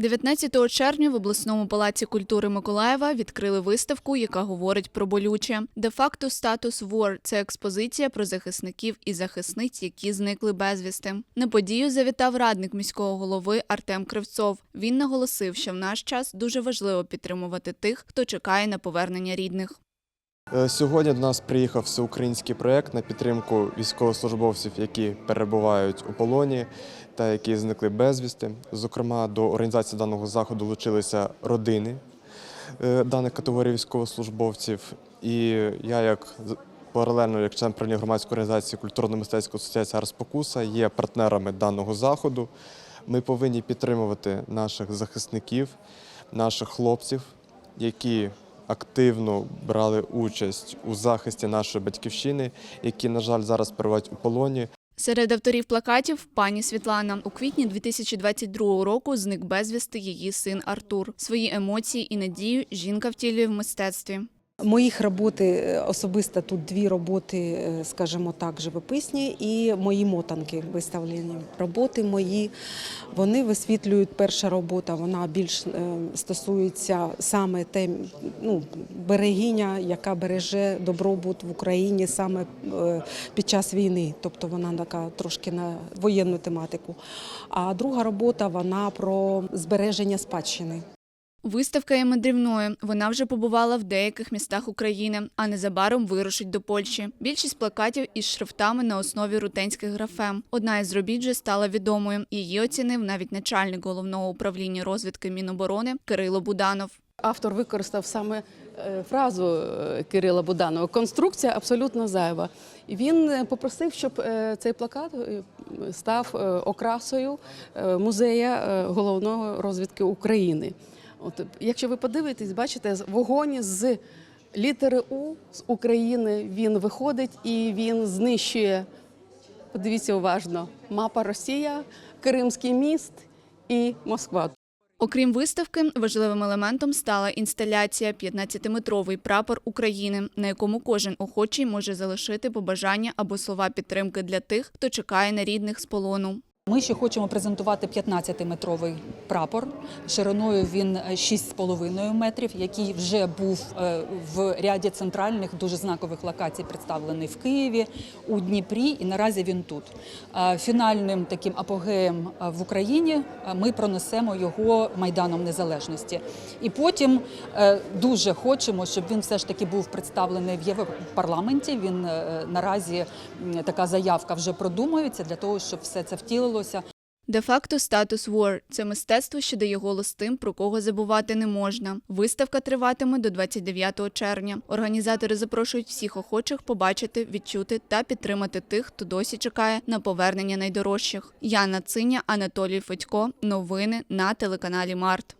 19 червня в обласному палаці культури Миколаєва відкрили виставку, яка говорить про болюче. Де-факто статус вор – це експозиція про захисників і захисниць, які зникли безвісти. На подію завітав радник міського голови Артем Кривцов. Він наголосив, що в наш час дуже важливо підтримувати тих, хто чекає на повернення рідних. Е, Сьогодні до нас приїхав всеукраїнський проєкт на підтримку військовослужбовців, які перебувають у полоні та які зникли безвісти. Зокрема, до організації даного заходу долучилися родини е, даних категорій військовослужбовців. І я, як паралельно, як член правління громадської організації культурно-мистецької асоціації «Арспокуса», є партнерами даного заходу. Ми повинні підтримувати наших захисників, наших хлопців, які активно брали участь у захисті нашої батьківщини, які, на жаль, зараз перебувають у полоні. Серед авторів плакатів пані Світлана. У квітні 2022 року зник безвісти її син Артур. Свої емоції і надію жінка втілює в мистецтві. Моїх роботи е, особисто тут дві роботи, е, скажімо так, живописні, і мої мотанки виставлені. Роботи мої вони висвітлюють. Перша робота вона більш е, стосується саме тем, ну, берегиня, яка береже добробут в Україні саме під час війни. Тобто вона така трошки на воєнну тематику. А друга робота вона про збереження спадщини. Виставка є мандрівною. Вона вже побувала в деяких містах України, а незабаром вирушить до Польщі. Більшість плакатів із шрифтами на основі рутенських графем. Одна із робіт вже стала відомою. Її оцінив навіть начальник головного управління розвідки Міноборони Кирило Буданов. Автор використав саме е, фразу е, Кирила Буданова Конструкція абсолютно зайва. Він е, попросив, щоб цей плакат став окрасою музея головного розвідки України. От, якщо ви подивитесь, бачите, вогонь з літери У з України він виходить і він знищує. Подивіться уважно: мапа Росія, Кримський міст і Москва. Окрім виставки, важливим елементом стала інсталяція 15-метровий прапор України, на якому кожен охочий може залишити побажання або слова підтримки для тих, хто чекає на рідних з полону. Ми ще хочемо презентувати 15-метровий прапор. Шириною він е, 6,5 метрів, який вже був е, в ряді центральних дуже знакових локацій представлений в Києві, у Дніпрі, і наразі він тут. Е, Фінальним таким апогеєм е, в Україні е, ми пронесемо його майданом незалежності. І потім е, дуже хочемо, щоб він все ж таки був представлений в Європарламенті. Він е, наразі така заявка вже продумується для того, щоб все це втілилося. Де-факто статус War – це мистецтво, що дає голос тим, про кого забувати не можна. Виставка триватиме до 29 червня. Організатори запрошують всіх охочих побачити, відчути та підтримати тих, хто досі чекає на повернення найдорожчих. Яна Циня, Анатолій Федько. Новини на телеканалі Март.